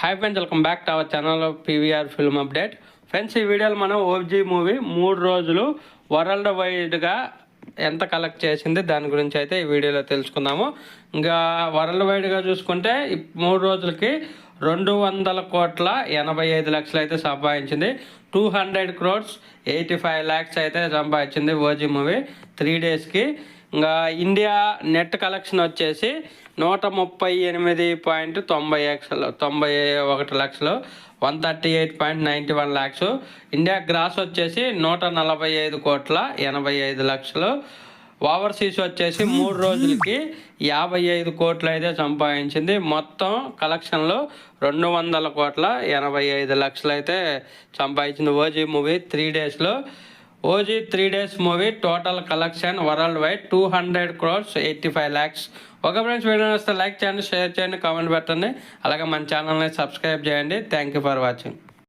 Hi friends welcome back to our channel PVR film update friends ఈ వీడియోలో మనం ఓబ్జీ movie మూడు రోజులు వరల్డ్ వైడ్గా ఎంత కలెక్ట్ చేసింది దాని గురించి అయితే ఈ వీడియోలో తెలుసుకుందాము. ఇంకా వరల్డ్ వైడ్గా చూసుకుంటే మూడు రోజులకి రెండు వందల కోట్ల ఎనభై ఐదు లక్షలు అయితే సంపాదించింది. Two hundred crores eighty five lakhs అయితే సంపాదించింది ఓజీ మూవీ త్రీ డేస్కి ఇంకా ఇండియా నెట్ కలెక్షన్ వచ్చేసి నూట ముప్పై ఎనిమిది పాయింట్ తొంభై లక్షలు తొంభై ఒకటి లక్షలు one thirty eight point ninety one lakhs India gross వచ్చేసి నూట నలభై ఐదు కోట్ల ఎనభై ఐదు లక్షలు. ఓవర్సీస్ వచ్చేసి మూడు రోజులకి యాభై ఐదు కోట్లు అయితే సంపాదించింది. మొత్తం కలెక్షన్లో రెండు వందల కోట్ల ఎనభై ఐదు లక్షలు అయితే సంపాదించింది ఓజీ మూవీ త్రీ డేస్లో. OG three days movie total collection worldwide two hundred crores eighty five lakhs. ఒక ఫ్రెండ్స్ వీడియో వస్తే లైక్ చేయండి షేర్ చేయండి కామెంట్ పెట్టండి. అలాగే మన ఛానల్ని సబ్స్క్రైబ్ చేయండి. Thank you for watching.